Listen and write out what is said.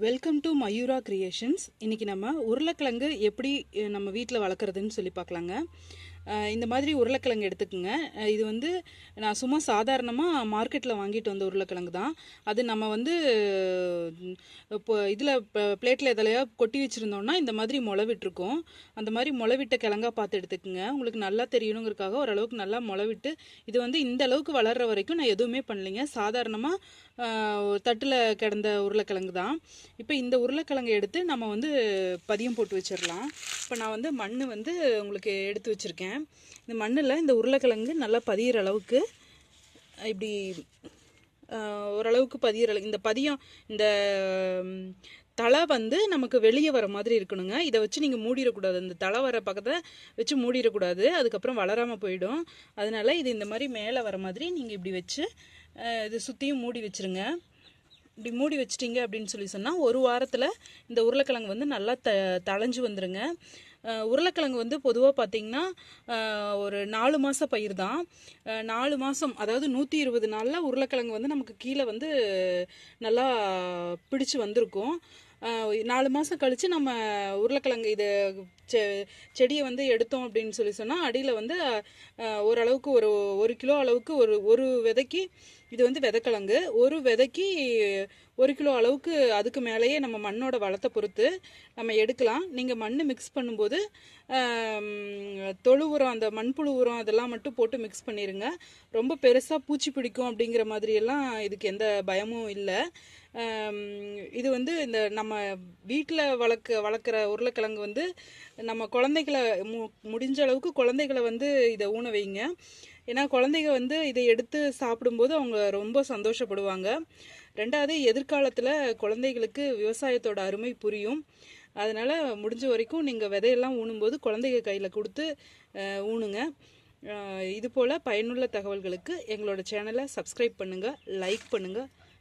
Welcome to Mayura creations இன்றைக்கி நம்ம உருளைக்கிழங்கு எப்படி நம்ம வீட்டில் வளர்க்குறதுன்னு சொல்லி பார்க்கலாங்க. இந்த மாதிரி உருளைக்கிழங்கு எடுத்துக்கோங்க. இது வந்து நான் சும்மா சாதாரணமாக மார்க்கெட்டில் வாங்கிட்டு வந்த உருளைக்கிழங்கு தான். அது நம்ம வந்து இப்போ இதில் பிளேட்டில் எதுலையா கொட்டி வச்சுருந்தோம்னா இந்த மாதிரி முளைவிட்டுருக்கோம். அந்த மாதிரி முளை விட்ட கிழங்கா பார்த்து எடுத்துக்கோங்க. உங்களுக்கு நல்லா தெரியணுங்கிறதுக்காக ஓரளவுக்கு நல்லா முளை விட்டு இது வந்து இந்த அளவுக்கு வளர்கிற வரைக்கும் நான் எதுவுமே பண்ணலைங்க. சாதாரணமாக தட்டில் கிடந்த உருளைக்கிழங்கு தான். இப்போ இந்த உருளைக்கிழங்கை எடுத்து நம்ம வந்து பதியம் போட்டு வச்சிடலாம் இப்போ நான் வந்து மண் வந்து உங்களுக்கு எடுத்து வச்சுருக்கேன். இந்த மண்ணில் இந்த உருளைக்கிழங்கு நல்லா பதியிற அளவுக்கு இப்படி ஓரளவுக்கு பதியிற அளவு இந்த பதியம் இந்த தலை வந்து நமக்கு வெளியே வர மாதிரி இருக்கணுங்க. இதை வச்சு நீங்கள் மூடிடக்கூடாது. இந்த தலை வர பக்கத்தை வச்சு மூடிடக்கூடாது. அதுக்கப்புறம் வளராமல் போயிடும். அதனால இது இந்த மாதிரி மேலே வர மாதிரி நீங்கள் இப்படி வச்சு இது சுற்றியும் மூடி வச்சுருங்க. இப்படி மூடி வச்சிட்டிங்க அப்படின்னு சொல்லி சொன்னால் ஒரு வாரத்தில் இந்த உருளைக்கிழங்கு வந்து நல்லா த தளைஞ்சு வந்துடுங்க உருளைக்கிழங்கு வந்து பொதுவாக பார்த்தீங்கன்னா ஒரு நாலு மாத பயிர் தான். நாலு மாதம் அதாவது நூற்றி இருபது நாளில் உருளைக்கிழங்கு வந்து நமக்கு கீழே வந்து நல்லா பிடிச்சு வந்திருக்கும். நாலு மாதம் கழித்து நம்ம உருளைக்கிழங்கு இது செ செடியை வந்து எடுத்தோம் அப்படின்னு சொல்லி சொன்னால் அடியில் வந்து ஓரளவுக்கு ஒரு ஒரு கிலோ அளவுக்கு ஒரு ஒரு விதைக்கு இது வந்து விதைக்கிழங்கு. ஒரு விதைக்கு ஒரு கிலோ அளவுக்கு அதுக்கு மேலேயே நம்ம மண்ணோட வளத்தை பொறுத்து நம்ம எடுக்கலாம். நீங்கள் மண் மிக்ஸ் பண்ணும்போது தொழு உரம் அந்த மண்புழு உரம் அதெல்லாம் மட்டும் போட்டு மிக்ஸ் பண்ணிடுங்க ரொம்ப பெருசாக பூச்சி பிடிக்கும் அப்படிங்கிற மாதிரியெல்லாம் இதுக்கு எந்த பயமும் இல்லை. இது வந்து இந்த நம்ம வீட்டில் வளர்க்க வளர்க்குற உருளைக்கிழங்கு வந்து நம்ம குழந்தைகளை மு முடிஞ்ச அளவுக்கு குழந்தைகளை வந்து இதை ஊன வைங்க. ஏன்னா குழந்தைங்க வந்து இதை எடுத்து சாப்பிடும்போது அவங்க ரொம்ப சந்தோஷப்படுவாங்க. ரெண்டாவது எதிர்காலத்தில் குழந்தைகளுக்கு விவசாயத்தோட அருமை புரியும். அதனால் முடிஞ்ச வரைக்கும் நீங்கள் விதையெல்லாம் ஊனும்போது குழந்தைங்க கையில் கொடுத்து ஊனுங்க. இது போல் பயனுள்ள தகவல்களுக்கு எங்களோட சேனலை சப்ஸ்கிரைப் பண்ணுங்கள் லைக் பண்ணுங்கள்